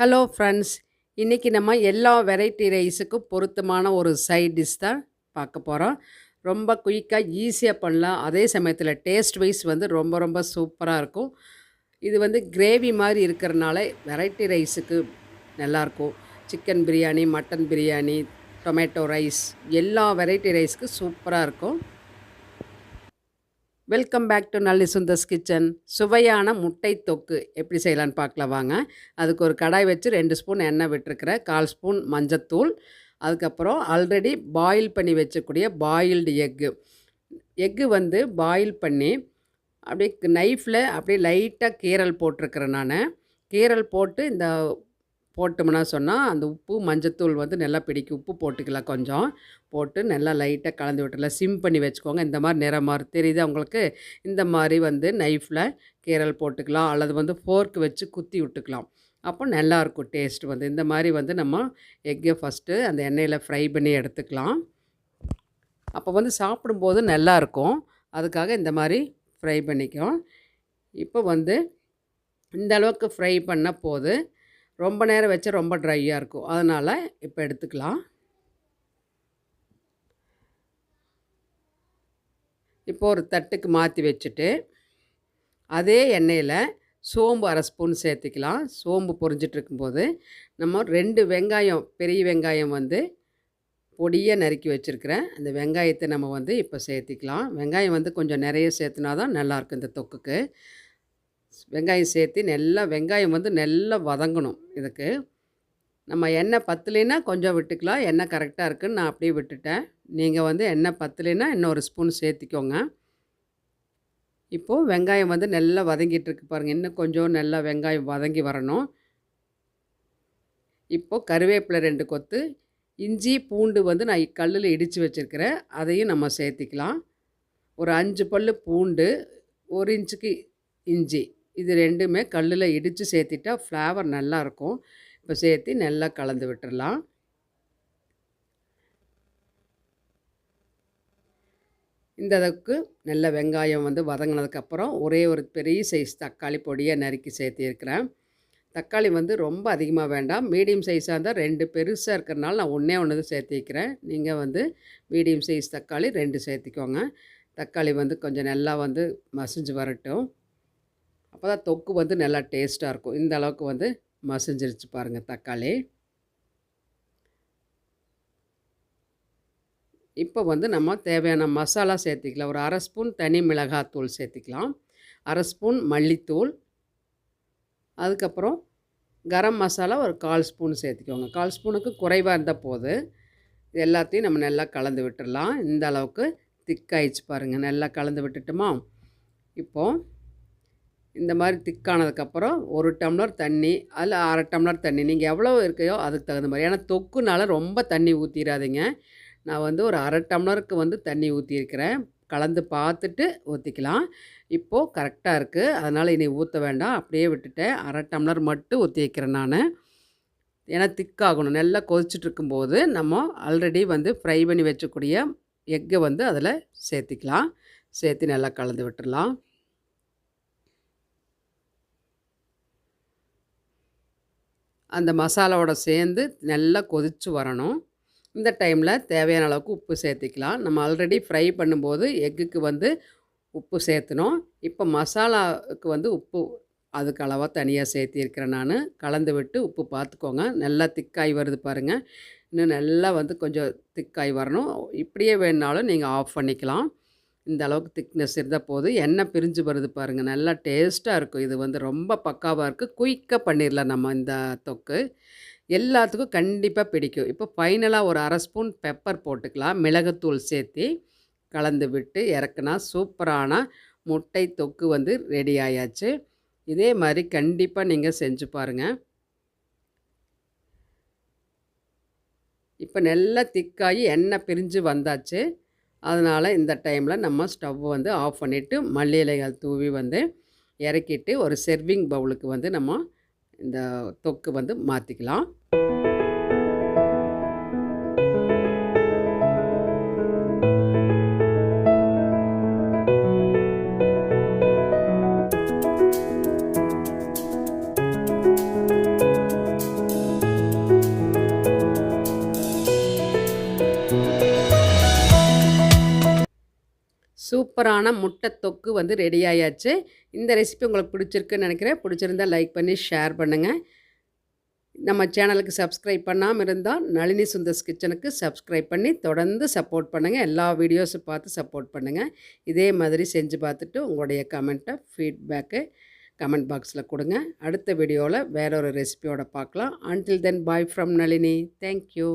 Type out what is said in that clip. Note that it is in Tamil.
ஹலோ ஃப்ரெண்ட்ஸ் இன்றைக்கி நம்ம எல்லா வெரைட்டி ரைஸுக்கும் பொருத்தமான ஒரு சைட் டிஷ் தான் பார்க்க போகிறோம் ரொம்ப குயிக்காக ஈஸியாக பண்ணலாம். அதே சமயத்தில் டேஸ்ட் வைஸ் வந்து ரொம்ப ரொம்ப சூப்பராக இருக்கும். இது வந்து கிரேவி மாதிரி இருக்கிறனால வெரைட்டி ரைஸுக்கு நல்லாயிருக்கும். Chicken biryani mutton biryani tomato rice எல்லா வெரைட்டி ரைஸுக்கு சூப்பராக இருக்கும். Welcome back to Nalli Sundar's kitchen சுவையான முட்டை தொக்கு. எப்படி செய்யலான்னு பார்க்கலாம் வாங்க. அதுக்கு ஒரு கடாய் வச்சு ரெண்டு ஸ்பூன் எண்ணெய் விட்டுருக்கிறேன். கால் ஸ்பூன் மஞ்சத்தூள். அதுக்கப்புறம் ஆல்ரெடி பாயில் பண்ணி வச்சக்கூடிய பாயில்டு எக்கு எக்கு வந்து பாயில் பண்ணி அப்படியே நைஃப்பில் அப்படியே லைட்டாக கீரல் போட்டிருக்கிறேன் நான். கீரல் போட்டு இந்த போட்டோம்னா சொன்னால் அந்த உப்பு மஞ்சத்தூள் வந்து நல்லா பிடிக்கும். உப்பு போட்டுக்கலாம் கொஞ்சம். போட்டு நல்லா லைட்டாக கலந்து விட்டுலாம் சிம் பண்ணி வச்சுக்கோங்க. இந்த மாதிரி நிறம் மாதிரி தெரியுது அவங்களுக்கு இந்த மாதிரி வந்து நைஃப்பில் கீரல் போட்டுக்கலாம். அல்லது வந்து ஃபோர்க் வச்சு குத்தி விட்டுக்கலாம். அப்போ நல்லாயிருக்கும் டேஸ்ட் வந்து. இந்த மாதிரி வந்து நம்ம எக்கை ஃபஸ்ட்டு அந்த எண்ணெயில் ஃப்ரை பண்ணி எடுத்துக்கலாம். அப்போ வந்து சாப்பிடும்போது நல்லாயிருக்கும் அதுக்காக இந்த மாதிரி ஃப்ரை பண்ணிக்கும் இப்போ வந்து இந்த அளவுக்கு ஃப்ரை பண்ண போது ரொம்ப நேரம் வச்சா ரொம்ப ட்ரையாக இருக்கும். அதனால் இப்போ எடுத்துக்கலாம். இப்போ ஒரு தட்டுக்கு மாற்றி வச்சுட்டு அதே எண்ணெயில் சோம்பு அரை ஸ்பூன் சேர்த்துக்கலாம். சோம்பு பொரிஞ்சிட்டு இருக்கும்போது நம்ம ரெண்டு வெங்காயம் பெரிய வெங்காயம் வந்து பொடியாக நறுக்கி வச்சுருக்கிறேன். அந்த வெங்காயத்தை நம்ம வந்து இப்போ சேர்த்திக்கலாம். வெங்காயம் வந்து கொஞ்சம் நிறைய சேர்த்துனா தான் நல்லாயிருக்கும் இந்த தொக்குக்கு. வெங்காயம் சேர்த்து நல்லா வெங்காயம் வந்து நல்லா வதங்கணும் இதுக்கு. நம்ம எண்ணெய் பத்தலைன்னா கொஞ்சம் விட்டுக்கலாம். எண்ணெய் கரெக்டாக இருக்குன்னு நான் அப்படியே விட்டுட்டேன். நீங்கள் வந்து எண்ணெய் பத்தலைன்னா இன்னொரு ஸ்பூன் சேர்த்திக்கோங்க. இப்போது வெங்காயம் வந்து நல்லா வதங்கிட்டு இருக்கு பாருங்கள் இன்னும் கொஞ்சம் நல்லா வெங்காயம் வதங்கி வரணும். இப்போது கருவேப்பிலை ரெண்டு கொத்து இஞ்சி பூண்டு வந்து நான் கல்லில் இடித்து வச்சுருக்கிறேன். அதையும் நம்ம சேர்த்திக்கலாம். ஒரு அஞ்சு பல் பூண்டு ஒரு இன்ச்சுக்கு இஞ்சி. இது ரெண்டுமே கல்லில் இடித்து சேர்த்திட்டா ஃப்ளேவர் நல்லாயிருக்கும் இப்போ சேர்த்து நல்லா கலந்து விட்டுடலாம் இந்த அளவுக்கு நல்ல வெங்காயம் வந்து வதங்கினதுக்கப்புறம் ஒரே ஒரு பெரிய சைஸ் தக்காளி பொடியை நறுக்கி சேர்த்திருக்கிறேன். தக்காளி வந்து ரொம்ப அதிகமாக வேண்டாம். மீடியம் சைஸாக இருந்தால் ரெண்டு பெருசாக இருக்கிறனால நான் ஒன்றே ஒன்று சேர்த்திக்கிறேன் நீங்கள் வந்து மீடியம் சைஸ் தக்காளி ரெண்டு சேர்த்திக்கோங்க. தக்காளி வந்து கொஞ்சம் நல்லா வந்து மசிஞ்சு வரட்டும். அப்போ தான் தொக்கு வந்து நல்லா டேஸ்ட்டாக இருக்கும். இந்த அளவுக்கு வந்து மசிஞ்சிருச்சு பாருங்கள் தக்காளி. இப்போ வந்து நம்ம தேவையான மசாலா சேர்த்திக்கலாம். ஒரு அரை ஸ்பூன் தனி மிளகாத்தூள் சேர்த்திக்கலாம். அரை ஸ்பூன் மல்லித்தூள். அதுக்கப்புறம் கரம் மசாலா ஒரு கால் ஸ்பூன் சேர்த்திக்கோங்க. கால் ஸ்பூனுக்கு குறைவாக இருந்தால் போது இது எல்லாத்தையும் நம்ம நல்லா கலந்து விட்டுடலாம் இந்த அளவுக்கு திக்காயிடுச்சு பாருங்கள் நல்லா கலந்து விட்டுட்டோமா? இப்போது இந்த மாதிரி திக்கானதுக்கப்புறம் ஒரு டம்ளர் தண்ணி அதில் அரை டம்ளர் தண்ணி. நீங்கள் எவ்வளோ இருக்கையோ அதுக்கு தகுந்த மாதிரி. ஏன்னா தொக்குனால ரொம்ப தண்ணி ஊற்றிடாதீங்க நான் வந்து ஒரு அரை டம்ளருக்கு வந்து தண்ணி ஊற்றிருக்கிறேன் கலந்து பார்த்துட்டு ஊற்றிக்கலாம் இப்போது கரெக்டாக இருக்குது அதனால் இனி ஊற்ற வேண்டாம். அப்படியே விட்டுட்டேன். அரை டம்ளர் மட்டும் ஊற்றி வைக்கிறேன் நான். ஏன்னா திக்காகணும் நல்லா கொதிச்சுட்டு இருக்கும்போது நம்ம ஆல்ரெடி வந்து ஃப்ரை பண்ணி வச்சக்கூடிய எக்கை வந்து அதில் சேர்த்திக்கலாம். சேர்த்து நல்லா கலந்து விட்டுடலாம். அந்த மசாலாவோட சேர்ந்து நல்லா கொதித்து வரணும். இந்த டைமில் தேவையான அளவுக்கு உப்பு சேர்த்திக்கலாம். நம்ம ஆல்ரெடி ஃப்ரை பண்ணும்போது எக்குக்கு வந்து உப்பு சேர்த்துனோம். இப்போ மசாலாவுக்கு வந்து உப்பு அதுக்கு அளவாக தனியாக சேர்த்திருக்கிறேன் நான். கலந்து விட்டு உப்பு பார்த்துக்கோங்க. நல்லா திக்காய் வருது பாருங்கள் இன்னும் நல்லா வந்து கொஞ்சம் திக்காய் வரணும். இப்படியே வேணுனாலும் நீங்கள் ஆஃப் பண்ணிக்கலாம். இந்த அளவுக்கு திக்னஸ் இருந்தால் போதும். எண்ணெய் பிரிஞ்சு வருது பாருங்கள் நல்லா டேஸ்ட்டாக இருக்கும். இது வந்து ரொம்ப பக்காவாக இருக்குது குயிக்காக பண்ணிடலாம் நம்ம இந்த தொக்கு. எல்லாத்துக்கும் கண்டிப்பாக பிடிக்கும். இப்போ ஃபைனலாக ஒரு அரை ஸ்பூன் பெப்பர் போட்டுக்கலாம். மிளகுத்தூள் சேர்த்து கலந்து விட்டு இறக்குனா சூப்பரான முட்டை தொக்கு வந்து ரெடி ஆயாச்சு. இதே மாதிரி கண்டிப்பாக நீங்கள் செஞ்சு பாருங்கள் இப்போ நல்லா திக்காகி எண்ணெய் பிரிஞ்சு வந்தாச்சு. அதனால் இந்த டைமில் நம்ம ஸ்டவ் வந்து ஆஃப் பண்ணிவிட்டு மல்லி இலைகள் தூவி வந்து இறக்கிட்டு ஒரு செர்விங் பவுலுக்கு வந்து நம்ம இந்த தொக்கு வந்து மாற்றிக்கலாம் சூப்பரான முட்டை தொக்கு வந்து ரெடி ஆயாச்சு. இந்த ரெசிபி உங்களுக்கு பிடிச்சிருக்குன்னு நினைக்கிறேன். பிடிச்சிருந்தா லைக் பண்ணி ஷேர் பண்ணுங்கள் நம்ம சேனலுக்கு சப்ஸ்கிரைப் பண்ணாமல் இருந்தால் நளினி சுந்தர்ஸ் கிச்சனுக்கு சப்ஸ்கிரைப் பண்ணி தொடர்ந்து சப்போர்ட் பண்ணுங்கள் எல்லா வீடியோஸும் பார்த்து சப்போர்ட் பண்ணுங்கள் இதே மாதிரி செஞ்சு பார்த்துட்டு உங்களுடைய கமெண்ட்டை ஃபீட்பேக்கு கமெண்ட் பாக்ஸில் கொடுங்க. அடுத்த வீடியோவில் வேற ஒரு ரெசிபியோட பார்க்கலாம். Until then bye from Nalini. Thank you